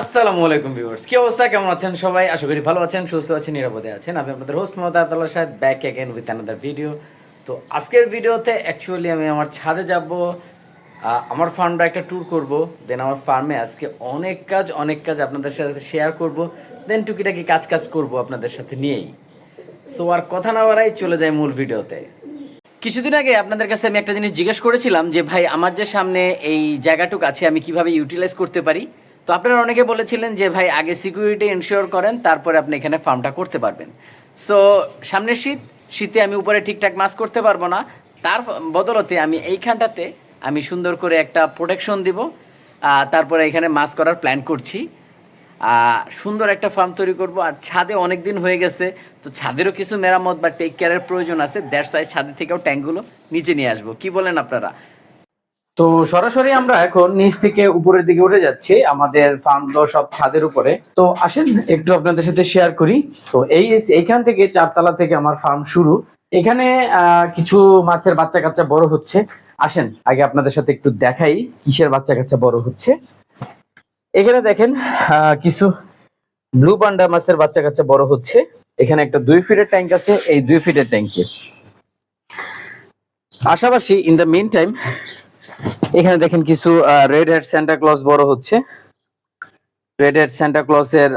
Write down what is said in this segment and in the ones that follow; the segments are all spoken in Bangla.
আসসালামু আলাইকুম ভিউয়ার্স, কি অবস্থা? কেমন আছেন সবাই? আশা করি ভালো আছেন, সুস্থ আছেন, নিরাপদে আছেন। আমি আপনাদের হোস্ট মোহাম্মদ আতাল্লাহ সাহেব back again with another video তো আজকের ভিডিওতে অ্যাকচুয়ালি আমি আমার ছাদে যাব। আমার ফার্মটা একটা ট্যুর করব। দেন আমার ফার্মে আজকে অনেক কাজ অনেক কাজ আপনাদের সাথে শেয়ার করব। দেন টুকিটাকি কাজ কাজ করব আপনাদের সাথে নিয়েই। সো আর কথা না বাড়াই চলে যায় মূল ভিডিওতে কিছুদিন আগে আপনাদের কাছে আমি একটা জিনিস জিজ্ঞেস করেছিলাম যে, ভাই, আমার যে সামনে এই জায়গাটুক আছে, আমি কীভাবে ইউটিলাইজ করতে পারি? তো আপনারা অনেকে বলেছিলেন যে, ভাই, আগে সিকিউরিটি ইনশিওর করেন, তারপরে আপনি এখানে ফার্মটা করতে পারবেন। সো সামনের শীত, শীতে আমি উপরে ঠিকঠাক মাছ করতে পারব না। তার বদলতে আমি এইখানটাতে আমি সুন্দর করে একটা প্রোটেকশন দিব। তারপরে এখানে মাছ করার প্ল্যান করছি। সুন্দর একটা ফার্ম তৈরি করব। আর ছাদে অনেক দিন হয়ে গেছে, তো ছাদেরও কিছু মেরামত বা টেক কেয়ারের প্রয়োজন আছে। দ্যাটস ওয়াই ছাদে থেকেও ট্যাঙ্কগুলো নিচে নিয়ে আসব। কি বলেন আপনারা? তো সরাসরি আমরা এখন নিচ থেকে উপরের দিকে উঠে যাচ্ছি, আমাদের ফার্ম তো সব ছাদের উপরে। তো আসেন, একটু আপনাদের সাথে শেয়ার করি। তো এই এইখান থেকে চারতলা থেকে আমার ফার্ম শুরু। এখানে কিছু মাছের বাচ্চা কাচ্চা বড় হচ্ছে। আসেন, আগে আপনাদের সাথে একটু দেখাই কিসের বাচ্চা কাচ্চা বড় হচ্ছে। এখানে দেখেন কিছু ব্লু পান্ডা মাছের বাচ্চা কাচ্চা বড় হচ্ছে। এখানে একটা দুই ফিটের ট্যাঙ্ক আছে, এই দুই ফিটের ট্যাঙ্কে পাশাপাশি ইন দ্য মেন টাইম এখানে দেখেন কিছু রেড হেড স্যান্টা ক্লজ বড় হচ্ছে। রেড হেড স্যান্টা ক্লজের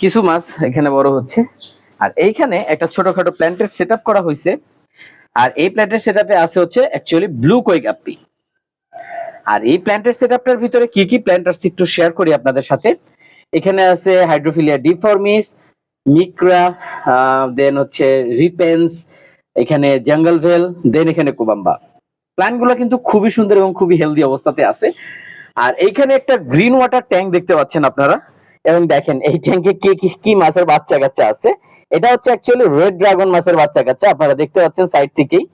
কিছু মাছ এখানে বড় হচ্ছে। আর এইখানে একটা ছোটখাটো প্ল্যান্টের সেট করা হয়েছে। আর এই প্ল্যান্টের সেট আছে হচ্ছে অ্যাকচুয়ালি ব্লু কই গাপ্পি আর এই প্ল্যান্টের সেটআপটার ভিতরে কি কি প্ল্যান্ট আছে একটু শেয়ার করি আপনাদের সাথে? এখানে আছে হাইড্রোফিলিয়া ডিফর্মিস মিক্রা দেন হচ্ছে রিপেন্স এখানে জঙ্গল ভেল দেন এখানে কোবাম্বা প্ল্যান্টগুলো কিন্তু খুবই সুন্দর এবং খুবই হেলদি অবস্থাতে আছে। আর এইখানে একটা গ্রিন ওয়াটার ট্যাঙ্ক দেখতে পাচ্ছেন আপনারা। এবং দেখেন, এই ট্যাঙ্কে কি কি কি মাছের বাচ্চা কাচ্চা আছে। এটা হচ্ছে অ্যাকচুয়ালি রেড ড্রাগন মাছের বাচ্চা কাচ্চা আপনারা দেখতে পাচ্ছেন সাইড থেকেই।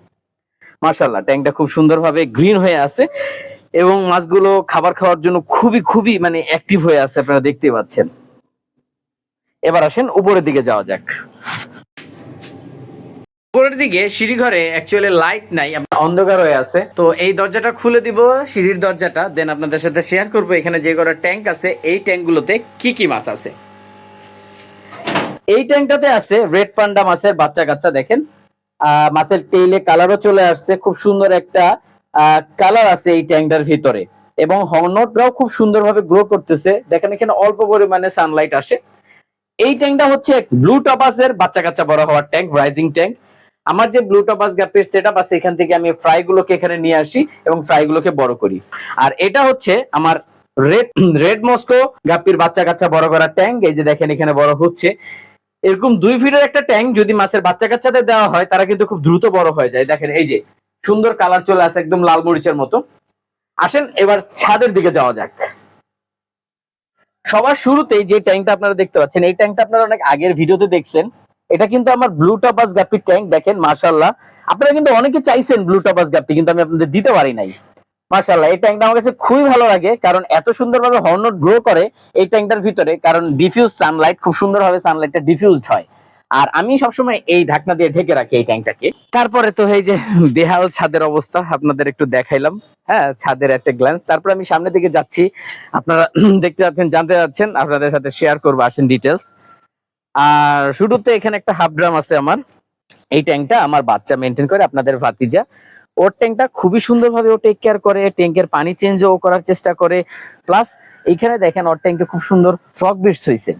মার্শাল্লাহ ট্যাঙ্কটা খুব সুন্দরভাবে গ্রিন হয়ে আছে। এবং মাছগুলো খাবার খাওয়ার জন্য খুবই খুবই মানে অ্যাক্টিভ হয়ে আছে, আপনারা দেখতে পাচ্ছেন। এবার আসেন উপরের দিকে যাওয়া যাক। উপরের দিকে সিঁড়িঘরে অ্যাকচুয়ালি লাইট নাই অন্ধকার হয়ে আছে। তো এই দরজাটা খুলে দিব, সিঁড়ির দরজাটা দেন আপনাদের সাথে শেয়ার করব এখানে যে কটা ট্যাঙ্ক আছে, এই ট্যাঙ্কগুলোতে কি কি মাছ আছে। এই ট্যাঙ্কটাতে আছে রেড পান্ডা মাছের বাচ্চা কাচ্চা, দেখেন। মাছের টেইলে কালারও চলে আসছে, খুব সুন্দর একটা কালার আছে এই ট্যাঙ্কটার ভিতরে। এবং হর্নটরাও খুব সুন্দরভাবে গ্রো করতেছে। দেখেন এখানে অল্প পরিমাণে সানলাইট আসে। এই ট্যাঙ্কটা হচ্ছে ব্লু টপাসের বাচ্চা কাচ্চা বড় হওয়ার ট্যাঙ্ক রাইজিং ট্যাঙ্ক আমার যে ব্লু টপাস গ্যাপের সেট আছে, এখান থেকে আমি ফ্রাই গুলোকে এখানে নিয়ে আসি এবং ফ্রাই গুলোকে বড় করি। আর এটা হচ্ছে আমার রেড রেড মস্কো গাপ্পির বাচ্চা কাচ্চা বড় করার ট্যাঙ্ক এই যে দেখেন, এখানে বড় হচ্ছে। এরকম দুই ফিটের একটা ট্যাঙ্ক যদি মাছের বাচ্চা কাচ্চাদের দেওয়া হয়, তারা কিন্তু খুব দ্রুত বড় হয়ে যায়। দেখেন, এই যে সুন্দর কালার চলে আসে একদম লাল মরিচের মতো। আসেন, এবার ছাদের দিকে যাওয়া যাক। সবার শুরুতেই যে ট্যাঙ্কটা আপনারা দেখতে পাচ্ছেন, এই ট্যাঙ্কটা আপনারা অনেক আগের ভিডিওতে দেখছেন। এটা কিন্তু আমার ব্লু টপাস গাপ্পির ট্যাঙ্ক দেখেন মাশাল্লাহ আপনারা কিন্তু অনেকে চাইছেন ব্লু টপাস গাপ্পি কিন্তু আমি আপনাদের দিতে পারি নাই। মাশাল্লাহ এই ট্যাঙ্কটা আমার কাছে খুবই ভালো লাগে, কারণ এত সুন্দরভাবে হর্নট গ্রো করে এই ট্যাঙ্কটার ভিতরে, কারণ ডিফিউজ সানলাইট খুব সুন্দরভাবে সানলাইটটা ডিফিউজড হয়। আর আমি সবসময় এই ঢাকনা দিয়ে ঢেকে রাখি এই ট্যাঙ্কটাকে তারপরে তো এই যে বেহাল ছাদের অবস্থা, আপনাদের একটু দেখাইলাম। হ্যাঁ ছাদের একটা গ্ল্যান্স তারপর আমি সামনের দিকে যাচ্ছি। আপনারা দেখতে যাচ্ছেন, জানতে যাচ্ছেন, আপনাদের সাথে শেয়ার করব, আসেন ডিটেলস আর শুরুতে এখানে একটা হাফ ড্রাম আছে আমার। এই ট্যাঙ্কটা আমার বাচ্চা মেনটেন করে আপনাদের ভাতিজা। ওর ট্যাঙ্কটা খুবই সুন্দরভাবে ও টেক কেয়ার করে ট্যাঙ্কের পানি চেঞ্জও করার চেষ্টা করে। প্লাস এইখানে দেখেন ওর ট্যাঙ্কে খুব সুন্দর ফ্রক বিটস হয়েছে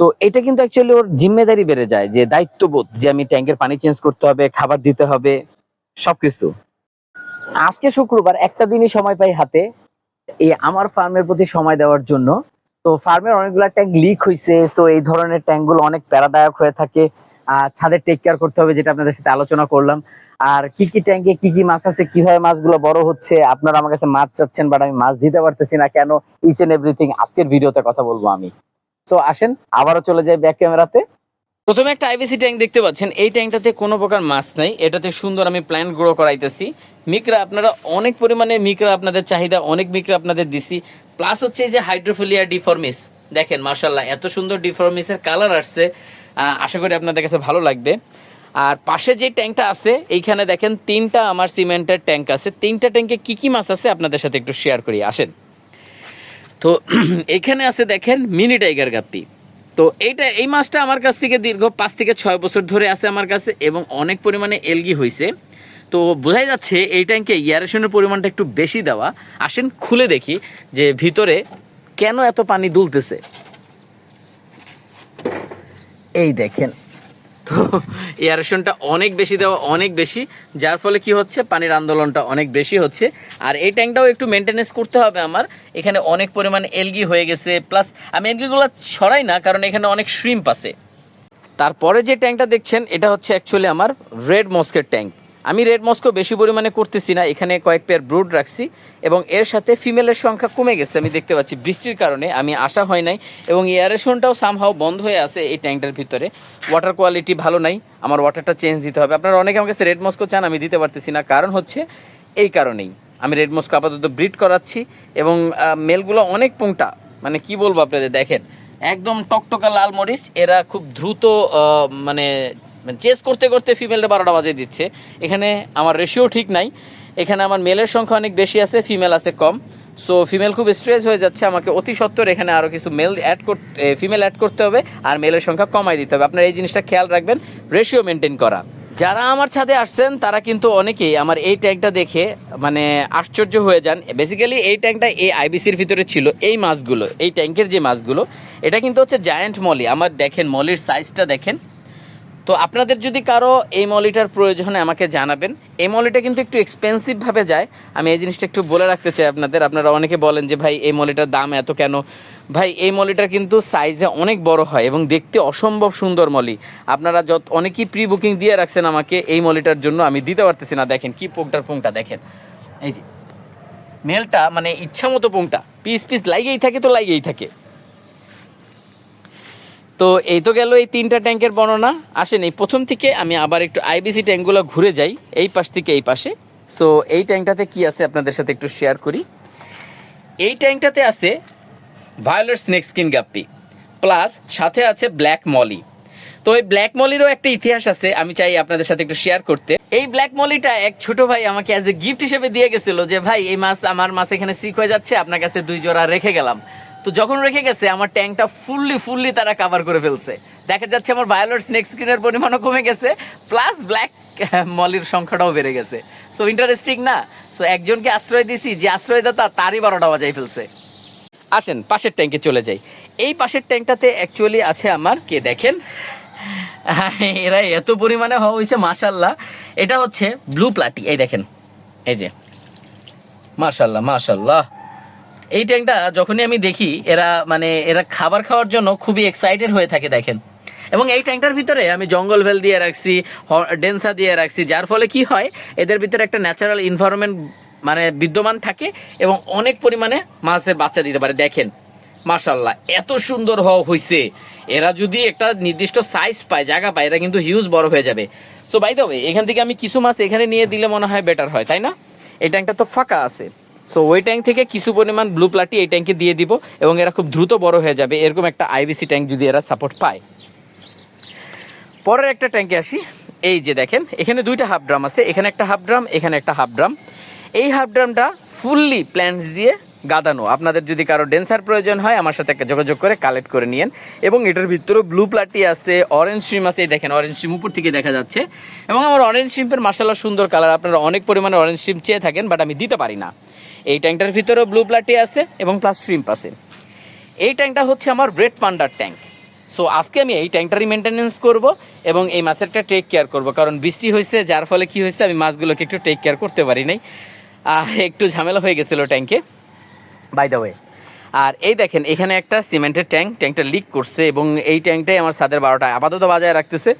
তো এটা কিন্তু অ্যাকচুয়ালি ওর জিম্মেদারি বেড়ে যায়, যে দায়িত্ববোধ, যে আমি ট্যাঙ্কের পানি চেঞ্জ করতে হবে, খাবার দিতে হবে, সবকিছু। আজকে শুক্রবার, একটা দিনই সময় পাই হাতে। এই আমার ফার্মের প্রতি সময় দেওয়ার জন্য তো ফার্মের অনেকগুলো ট্যাঙ্ক লিক হয়েছে তো এই ধরনের ট্যাঙ্কগুলো অনেক প্যারাদায়ক হয়ে থাকে। আর ছাদে টেক কেয়ার করতে হবে, যেটা আপনাদের সাথে আলোচনা করলাম। আর কি কি ট্যাঙ্কে কি কি মাছ আছে, কীভাবে মাছগুলো বড় হচ্ছে, আপনারা আমার কাছে মাছ চাচ্ছেন বাট আমি মাছ দিতে পারতেছি না, কেন ইচ এন্ড এভরিথিং আজকের ভিডিওতে কথা বলব আমি। তো আসেন, আবারও চলে যাই ব্যাক ক্যামেরাতে প্রথমে একটা আইবিসি ট্যাঙ্ক দেখতে পাচ্ছেন। এই ট্যাঙ্কটাতে কোনো প্রকার মাছ নাই। এটাতে সুন্দর আমি প্ল্যান্ট গ্রো করাইতেছি। মিকরা, আপনারা অনেক পরিমাণে মিকরা আপনাদের চাহিদা, অনেক মিকরা আপনাদের দিছি। প্লাস হচ্ছে যে হাইড্রোফিলিয়া ডিফর্মিস দেখেন মার্শাল্লাহ এত সুন্দর ডিফর্মিসের কালার আসছে। আশা করি আপনাদের কাছে ভালো লাগবে। আর পাশে যে ট্যাঙ্কটা আছে, এইখানে দেখেন তিনটা আমার সিমেন্টের ট্যাঙ্ক আছে। তিনটা ট্যাঙ্কে কি কি মাছ আছে আপনাদের সাথে একটু শেয়ার করি। আসেন। তো, এখানে আছে দেখেন মিনি টাইগার গাপ্পি। তো এইটা, এই মাছটা আমার কাছ থেকে দীর্ঘ পাঁচ থেকে ছয় বছর ধরে আছে আমার কাছে এবং অনেক পরিমাণে এলগি হয়েছে তো বোঝাই যাচ্ছে এই ট্যাঙ্কে ইয়ারেশনের পরিমাণটা একটু বেশি দেওয়া। আসেন খুলে দেখি যে ভিতরে কেন এত পানি দুলতেছে। এই দেখেন তো এয়ারেশনটা অনেক বেশি দেওয়া অনেক বেশি, যার ফলে কি হচ্ছে? পানির আন্দোলনটা অনেক বেশি হচ্ছে। আর এই ট্যাঙ্কটাও একটু মেনটেনেন্স করতে হবে আমার। এখানে অনেক পরিমাণে এলগি হয়ে গেছে প্লাস আমি এলগিগুলো সরাই না, কারণ এখানে অনেক শ্রিম্প আছে। তারপরে যে ট্যাঙ্কটা দেখছেন, এটা হচ্ছে অ্যাকচুয়ালি আমার রেড মস্কের ট্যাঙ্ক আমি রেড মস্কো বেশি পরিমাণে করতেছি না এখানে কয়েক পেয়ার ব্রুড রাখছি এবং এর সাথে ফিমেলের সংখ্যা কমে গেছে আমি দেখতে পাচ্ছি বৃষ্টির কারণে আমি আসা হয় নাই এবং এয়ারেশনটাও সামহাও বন্ধ হয়ে আছে এই ট্যাঙ্কটার ভিতরে। ওয়াটার কোয়ালিটি ভালো নাই আমার ওয়াটারটা চেঞ্জ দিতে হবে। আপনারা অনেকে আমার কাছে রেড মস্কো চান আমি দিতে পারতেছি না কারণ হচ্ছে এই কারণেই। আমি রেড মস্কো আপাতত ব্রিড করাচ্ছি এবং মেলগুলো অনেক পুংটা মানে কি বলব আপনাদের দেখেন একদম টকটকা লাল মরিচ এরা খুব দ্রুত আহ, মানে চেস করতে করতে ফিমেলটা বারোটা বাজে দিচ্ছে। এখানে আমার রেশিও ঠিক নাই। এখানে আমার মেলের সংখ্যা অনেক বেশি আছে ফিমেল আছে কম। সো ফিমেল খুব স্ট্রেস হয়ে যাচ্ছে, আমাকে অতি সত্বর এখানে আরও কিছু মেল অ্যাড করতে ফিমেল অ্যাড করতে হবে আর মেলের সংখ্যা কমাই দিতে হবে। আপনার এই জিনিসটা খেয়াল রাখবেন রেশিও মেনটেন করা। যারা আমার ছাদে আসছেন, তারা কিন্তু অনেকেই আমার এই ট্যাঙ্কটা দেখে মানে আশ্চর্য হয়ে যান। বেসিক্যালি এই ট্যাঙ্কটা এই আইবিসির ভিতরে ছিল, এই মাছগুলো, এই ট্যাঙ্কের যে মাছগুলো, এটা কিন্তু হচ্ছে জায়ান্ট মলি আমার দেখেন মলির সাইজটা দেখেন। তো আপনাদের যদি কারও এই মলিটার প্রয়োজন আমাকে জানাবেন, এই মলিটা কিন্তু একটু এক্সপেন্সিভভাবে যায়। আমি এই জিনিসটা একটু বলে রাখতে চাই আপনাদের। আপনারা অনেকে বলেন যে, ভাই, এই মলিটার দাম এত কেন? ভাই, এই মলিটার কিন্তু সাইজে অনেক বড় হয় এবং দেখতে অসম্ভব সুন্দর মলি। আপনারা যত, অনেকেই প্রি বুকিং দিয়ে রাখছেন আমাকে এই মলিটার জন্য, আমি দিতে পারতেছি না। দেখেন কি পোকটার পোংটা, দেখেন। এই যে মেলটা মানে ইচ্ছা মতো পোংটা পিস পিস লাগেই থাকে তো লাগেই থাকে। তো এই তো গেল এই তিনটা ট্যাঙ্কের বর্ণনা। আসেন, এই প্রথম থেকে আমি আবার একটু আইবিসি ট্যাঙ্কগুলো ঘুরে যাই, এই পাশ থেকে এই পাশে। সো এই ট্যাঙ্কটাতে কি আছে আপনাদের সাথে একটু শেয়ার করি। এই ট্যাঙ্কটাতে আছে violet snake skin guppy plus সাথে আছে ব্ল্যাক মলি তো এই ব্ল্যাক মলিরও একটা ইতিহাস আছে, আমি চাই আপনাদের সাথে একটু শেয়ার করতে। এই ব্ল্যাক মলিটা এক ছোট ভাই আমাকে অ্যাজ এ গিফট হিসেবে দিয়ে গেছিল যে, ভাই, এই মাছ, আমার মাছ এখানে সিক হয়ে যাচ্ছে, আপনার কাছে দুই জোড়া রেখে গেলাম। তো যখন রেখে গেছে, আমার ট্যাঙ্কটা ফুললি ফুললি তারা কাভার করে ফেলছে। দেখা যাচ্ছে আমার ভায়োলেট স্নেক স্ক্রিনের পরিমাণও কমে গেছে প্লাস ব্ল্যাক মলির সংখ্যাটাও বেড়ে গেছে। সো ইন্টারেস্টিং না? সো একজনকে আশ্রয় দিছি, যে আশ্রয়দাতা তারই বারোটা বাজাই ফেলছে। আসেন, পাশের ট্যাঙ্কে চলে যাই। এই পাশের ট্যাঙ্কটাতে অ্যাকচুয়ালি আছে আমার, কে দেখেন? এরা এত পরিমাণে হওয়া হয়েছে মাশাল্লাহ এটা হচ্ছে ব্লু প্লাটি এই দেখেন। এই যে। মাশাল্লাহ মাশাল্লাহ এই ট্যাঙ্কটা যখনই আমি দেখি, এরা মানে এরা খাবার খাওয়ার জন্য খুবই এক্সাইটেড হয়ে থাকে, দেখেন। এবং এই ট্যাঙ্কটার ভিতরে আমি জঙ্গল ভেল দিয়ে রাখছি ডেন্সা দিয়ে রাখছি, যার ফলে কি হয়, এদের ভিতরে একটা ন্যাচারাল ইনভায়রনমেন্ট মানে বিদ্যমান থাকে এবং অনেক পরিমাণে মাছের বাচ্চা দিতে পারে, দেখেন। মাশাল্লাহ এত সুন্দর হওয়া হয়েছে এরা যদি একটা নির্দিষ্ট সাইজ পায়, জায়গা পায়, এরা কিন্তু হিউজ বড় হয়ে যাবে। সো বাই দ্য এখান থেকে আমি কিছু মাছ এখানে নিয়ে দিলে মনে হয় বেটার হয়, তাই না? এই ট্যাঙ্কটা তো ফাঁকা আছে। সো ওই ট্যাঙ্ক থেকে কিছু পরিমাণ ব্লু প্লাটি এই ট্যাঙ্কে দিয়ে দিব এবং এরা খুব দ্রুত বড় হয়ে যাবে। এরকম একটা আইবিসি ট্যাঙ্ক যদি এরা সাপোর্ট পায়। পরের একটা ট্যাঙ্কে আসি। এই যে দেখেন, এখানে দুইটা হাফ ড্রাম আছে। এখানে একটা হাফ ড্রাম এখানে একটা হাফ ড্রাম এই হাফ ড্রামটা ফুললি প্ল্যান্টস দিয়ে গাদানো। আপনাদের যদি কারও ডেন্সার প্রয়োজন হয়, আমার সাথে একটা যোগাযোগ করে কালেক্ট করে নিয়েন। এবং এটার ভিতরে ব্লু প্লাটি আছে অরেঞ্জ শিম আছে। এই দেখেন অরেঞ্জ শিম উপর থেকে দেখা যাচ্ছে। এবং আমার অরেঞ্জ শিম্পের মাসাল্লাহ সুন্দর কালার আপনারা অনেক পরিমাণে অরেঞ্জ শিম চেয়ে থাকেন বাট আমি দিতে পারি না। এই ট্যাঙ্কটার ভিতরেও ব্লু প্লাটি আছে এবং প্লাস শ্রিম্প আছে। এই ট্যাঙ্কটা হচ্ছে আমার রেড পান্ডার ট্যাঙ্ক সো আজকে আমি এই ট্যাঙ্কটারই মেনটেনেন্স করব এবং এই মাছেরটা টেক কেয়ার করব। কারণ বৃষ্টি হয়েছে, যার ফলে কি হয়েছে, আমি মাছগুলোকে একটু টেক কেয়ার করতে পারি নাই। একটু ঝামেলা হয়ে গেছিল ট্যাঙ্কে। বাই দ্য ওয়ে আর এই দেখেন, এখানে একটা সিমেন্টের ট্যাঙ্ক ট্যাঙ্কটা লিক করছে এবং এই ট্যাঙ্কটাই আমার সাদের বারোটা আপাতত বাজায় রাখতেছে।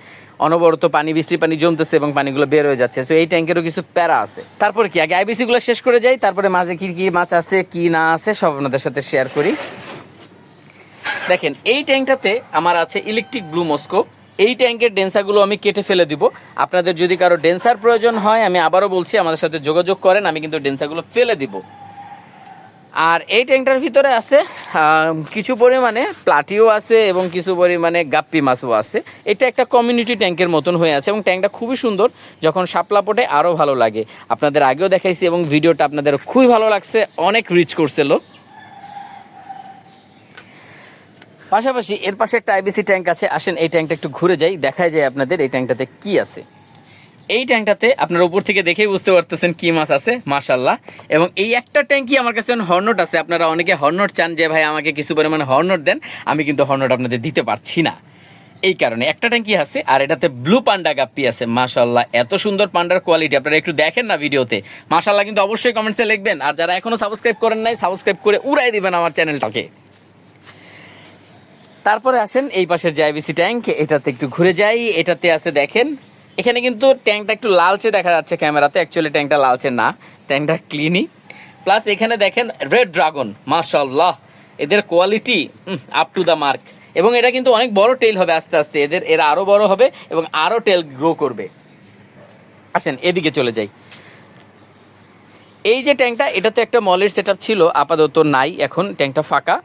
অনবরত পানি, বৃষ্টির পানি জমতেছে এবং পানিগুলো বের হয়ে যাচ্ছে। সো এই ট্যাঙ্কেরও কিছু প্যারা আছে। তারপর কি? আগে আইবিসিগুলো শেষ করে যাই, তারপরে মাঝে কি কি মাছ আছে, কি না আছে, সব আপনাদের সাথে শেয়ার করি। দেখেন, এই ট্যাঙ্কটাতে আমার আছে ইলেকট্রিক ব্লু মস্কো এই ট্যাঙ্কের ডেন্সারগুলো আমি কেটে ফেলে দিব। আপনাদের যদি কারও ডেন্সার প্রয়োজন হয়, আমি আবারও বলছি, আমাদের সাথে যোগাযোগ করেন, আমি কিন্তু ডেন্সারগুলো ফেলে দিব। আর এই ট্যাঙ্কটার ভিতরে আছে কিছু পরিমাণে প্লাটিও আছে এবং কিছু পরিমাণে গাপ্পি মাছও আছে। এটা একটা কমিউনিটি ট্যাঙ্কের মতন হয়ে আছে এবং ট্যাঙ্কটা খুবই সুন্দর, যখন শাপলা পোটে আরও ভালো লাগে। আপনাদের আগেও দেখাইছি এবং ভিডিওটা আপনাদের খুবই ভালো লাগছে, অনেক রিচ করছে লোক। পাশাপাশি এর পাশে একটা আইবিসি ট্যাঙ্ক আছে, আসেন এই ট্যাঙ্কটা একটু ঘুরে যাই দেখায় যায় আপনাদের এই ট্যাঙ্কটাতে কি আছে। এই ট্যাঙ্কটাতে আপনার উপর থেকে দেখেই বুঝতে পারতেছেন কি মাছ আছে মাশাল্লাহ এবং এই একটা ট্যাঙ্কই আমার কাছে হর্নট আছে। আপনারা অনেকে হর্নট চান যে, ভাই, আমাকে কিছু পরিমাণে হর্নট দেন, আমি কিন্তু হর্নট আপনাদের দিতে পারছি না। এই কারণে একটা ট্যাঙ্কি আছে, আর এটাতে ব্লু পান্ডা গাপ্পি আছে মাশাল্লাহ এত সুন্দর পান্ডার কোয়ালিটি, আপনারা একটু দেখেন না ভিডিওতে। মাশাল্লাহ কিন্তু অবশ্যই কমেন্টসে লিখবেন। আর যারা এখনও সাবস্ক্রাইব করেন নাই, সাবস্ক্রাইব করে উড়াই দিবেন আমার চ্যানেলটাকে। তারপরে আসেন এই পাশের আইবিসি ট্যাঙ্ক এটাতে একটু ঘুরে যাই। এটাতে আছে, দেখেন এখানে কিন্তু ট্যাঙ্কটা একটু লালচে দেখা যাচ্ছে ক্যামেরাতে। অ্যাকচুয়ালি ট্যাঙ্কটা লালচে না। ট্যাঙ্কটা ক্লিনই প্লাস এখানে দেখেন রেড ড্রাগন মাশাল্লাহ এদের quality up to the mark এবং এটা কিন্তু অনেক বড় টেল হবে আস্তে আস্তে। এদের, এরা আরও বড় হবে এবং আরও টেল গ্রো করবে। আসেন, এদিকে চলে যাই। এই যে ট্যাঙ্কটা, এটা তো একটা মলের সেট ছিল। আপাতত নাই, এখন ট্যাঙ্কটা ফাঁকা।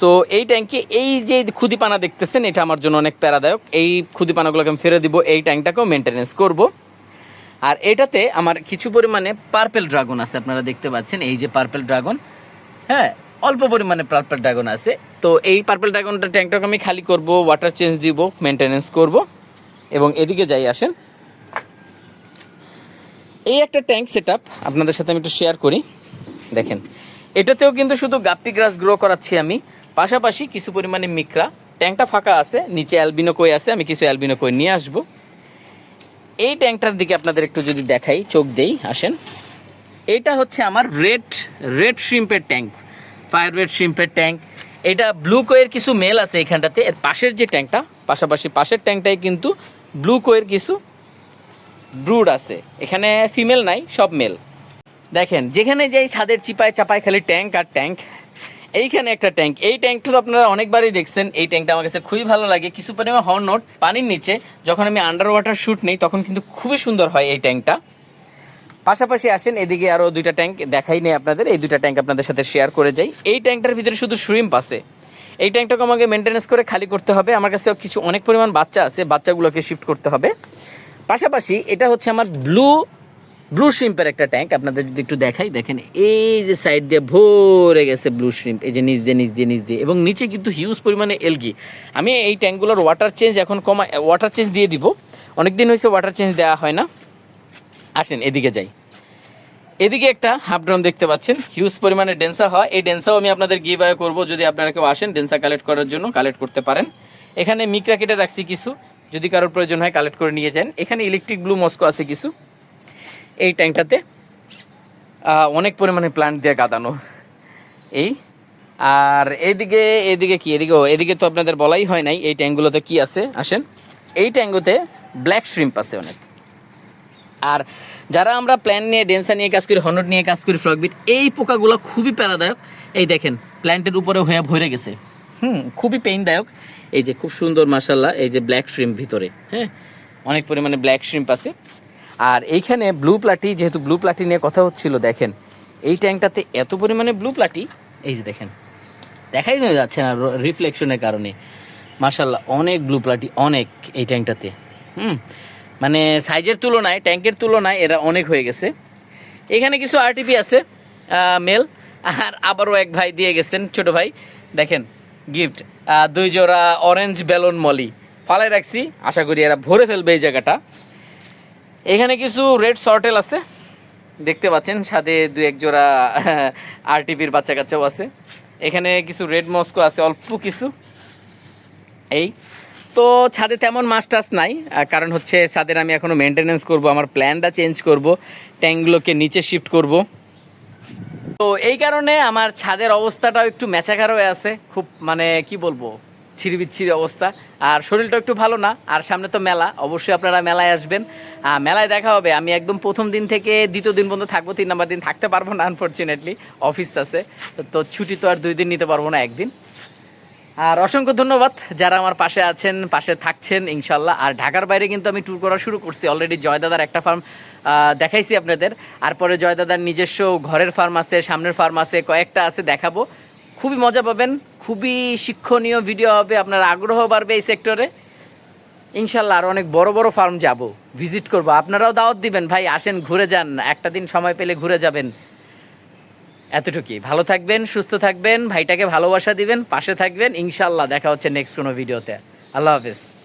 তো এই ট্যাঙ্কে এই যে খুদিপানা দেখতেছেন, এটা আমার জন্য অনেক প্যারাদায়ক। এই খুদিপানাগুলোকে আমি ফেলে দিব, এই ট্যাঙ্কটাকেও মেনটেনেন্স করব। আর এটাতে আমার কিছু পরিমাণে পার্পেল ড্রাগন আছে, আপনারা দেখতে পাচ্ছেন। এই যে পার্পেল ড্রাগন হ্যাঁ অল্প পরিমাণে পার্পেল ড্রাগন আছে। তো এই পার্পেল ড্রাগনটা ট্যাঙ্কটাকে আমি খালি করব ওয়াটার চেঞ্জ দিব মেনটেনেন্স করব। এবং এদিকে যাই, আসেন। এই একটা ট্যাঙ্ক সেট আপনাদের সাথে আমি একটু শেয়ার করি। দেখেন, এটাতেও কিন্তু শুধু গাপ্পি গ্রাস গ্রো করাচ্ছি আমি। পাশাপাশি কিছু পরিমাণে মিক্রা। ট্যাঙ্কটা ফাঁকা আছে, নিচে অ্যালবিনো কই আছে, আমি কিছু অ্যালবিনো কই নিয়ে আসব। এই ট্যাঙ্কটার দিকে আপনাদের একটু যদি দেখাই, চোখ দেই, আসেন। এটা হচ্ছে আমার রেড রেড শ্রিম্পের ট্যাঙ্ক ফায়ার রেড শ্রিম্পের ট্যাঙ্ক এটা ব্লু কোয়ের কিছু মেল আছে এখানটাতে, এর পাশের যে ট্যাঙ্কটা পাশাপাশি পাশের ট্যাঙ্কটায় কিন্তু ব্লু কোয়ের কিছু ব্রুড আছে। এখানে ফিমেল নাই, সব মেল দেখেন, যেখানে যেই ছাদের চিপায় চাপায় খালি ট্যাঙ্ক আর ট্যাঙ্ক এইখানে একটা ট্যাঙ্ক। এই ট্যাঙ্কটা আপনারা অনেকবারই দেখছেন। এই ট্যাঙ্কটা আমার কাছে খুবই ভালো লাগে। কিছু পরিমাণ হর্নট পানির নিচে। যখন আমি আন্ডার ওয়াটার শ্যুট নেই, তখন কিন্তু খুবই সুন্দর হয় এই ট্যাঙ্কটা। পাশাপাশি আসেন এদিকে আরও দুইটা ট্যাঙ্ক দেখাই নেই আপনাদের। এই দুইটা ট্যাঙ্ক আপনাদের সাথে শেয়ার করে যাই। এই ট্যাঙ্কটার ভিতরে শুধু শ্রিম্প আছে। এই ট্যাঙ্কটাকে আমাকে মেনটেন্যান্স করে খালি করতে হবে। আমার কাছে কিছু অনেক পরিমাণ বাচ্চা আছে। বাচ্চাগুলোকে শিফট করতে হবে। পাশাপাশি এটা হচ্ছে আমার ব্লু ব্লু শ্রিম্পের একটা ট্যাঙ্ক আপনাদের যদি একটু দেখাই, দেখেন এই যে সাইড দিয়ে ভরে গেছে ব্লু শ্রিম্প এই যে নিচ দিয়ে নিচ দিয়ে নিচ দিয়ে, এবং নিচে কিন্তু হিউজ পরিমাণে এলগি আমি এই ট্যাঙ্কগুলোর ওয়াটার চেঞ্জ এখন কমা ওয়াটার চেঞ্জ দিয়ে দিব। অনেক দিন হয়েছে ওয়াটার চেঞ্জ দেওয়া হয় না। আসেন, এদিকে যাই। এদিকে একটা হাফ ড্রাম দেখতে পাচ্ছেন হিউজ পরিমাণে ডেন্সা হয় এই ডেন্সাও আমি আপনাদের গিভ আওয়ে করব, যদি আপনারা কেউ আসেন ডেন্সা কালেক্ট করার জন্য কালেক্ট করতে পারেন। এখানে মিকরা কেটে রাখছি কিছু। যদি কারোর প্রয়োজন হয় কালেক্ট করে নিয়ে যান। এখানে ইলেকট্রিক ব্লু মস্কো আছে কিছু। এই ট্যাঙ্কটাতে অনেক পরিমাণে প্ল্যান্ট দিয়ে কাঁদানো এই, আর এদিকে এদিকে কি? এদিকে এদিকে তো আপনাদের বলাই হয় নাই এই ট্যাঙ্কগুলোতে কি আছে? আসেন। এই ট্যাঙ্গুতে ব্ল্যাক শ্রিম্প আছে অনেক। আর যারা আমরা প্ল্যান নিয়ে ডেন্সা নিয়ে কাজ করি হনট নিয়ে কাজ করি ফ্রকবিট এই পোকাগুলো খুবই প্যারাদায়ক। এই দেখেন প্ল্যান্টের উপরে হয়ে, ভরে গেছে। হুম, খুবই পেইনদায়ক এই যে খুব সুন্দর মাসাল্লাহ এই যে ব্ল্যাক শ্রিম্প ভিতরে হ্যাঁ? অনেক পরিমাণে ব্ল্যাক শ্রিম্প আছে। আর এইখানে ব্লু প্লাটি যেহেতু ব্লু প্লাটি নিয়ে কথা হচ্ছিল, দেখেন, এই ট্যাঙ্কটাতে এত পরিমাণে ব্লু প্লাটি এই যে দেখেন, দেখাই না যাচ্ছে না রিফ্লেকশনের কারণে। মাসাল্লাহ অনেক ব্লু প্লাটি অনেক এই ট্যাঙ্কটাতে হুম মানে সাইজের তুলনায় ট্যাঙ্কের তুলনায় এরা অনেক হয়ে গেছে। এখানে কিছু আরটিপি আছে মেল আর আবারও এক ভাই দিয়ে গেছেন, ছোট ভাই। দেখেন গিফট দুই জোড়া অরেঞ্জ বেলুন মলি। ফালাই রাখছি, আশা করি এরা ভরে ফেলবে এই জায়গাটা। এখানে কিছু রেড শর্টেল আছে। দেখতে পাচ্ছেন, সাথে দু এক জোড়া আরটিপির বাচ্চা কাচ্চাও আছে। এখানে কিছু রেড মস্কো আছে, অল্প কিছু। এই। তো ছাদে তেমন মাছ নাই কারণ হচ্ছে ছাদের আমি এখনও মেনটেনেন্স করব, আমার প্ল্যানটা চেঞ্জ করব ট্যাঙ্কগুলোকে নিচে শিফট করব। তো এই কারণে আমার ছাদের অবস্থাটাও একটু ম্যাচাকার হয়ে আছে, খুব মানে কি বলব, ছিড়িবিচ্ছিরি অবস্থা। আর শরীরটা একটু ভালো না, আর সামনে তো মেলা, অবশ্যই আপনারা মেলায় আসবেন। মেলায় দেখা হবে, আমি একদম প্রথম দিন থেকে দ্বিতীয় দিন পর্যন্ত থাকব, তিন নম্বর দিন থাকতে পারব না আনফর্চুনেটলি অফিস আছে। তো ছুটি তো আর দুই দিন নিতে পারব না একদিন। আর অসংখ্য ধন্যবাদ যারা আমার পাশে আছেন, পাশে থাকছেন, ইনশাল্লাহ। আর ঢাকার বাইরে কিন্তু আমি ট্যুর করা শুরু করছি অলরেডি জয়দাদার একটা ফার্ম দেখাইছি আপনাদের। আর পরে জয়দাদার নিজস্ব ঘরের ফার্ম আছে, সামনের ফার্ম আছে, কয়েকটা আছে, দেখাবো। খুবই মজা পাবেন, খুবই শিক্ষণীয় ভিডিও হবে, আপনার আগ্রহ বাড়বে এই সেক্টরে ইনশাল্লাহ আর অনেক বড় বড় ফার্ম যাব ভিজিট করব। আপনারাও দাওয়াত দিবেন, ভাই, আসেন, ঘুরে যান, একটা দিন সময় পেলে ঘুরে যাবেন। এতটুকুই। ভালো থাকবেন, সুস্থ থাকবেন, ভাইটাকে ভালোবাসা দিবেন, পাশে থাকবেন। ইনশাল্লাহ দেখা হচ্ছে নেক্সট কোনো ভিডিওতে আল্লাহ হাফিজ।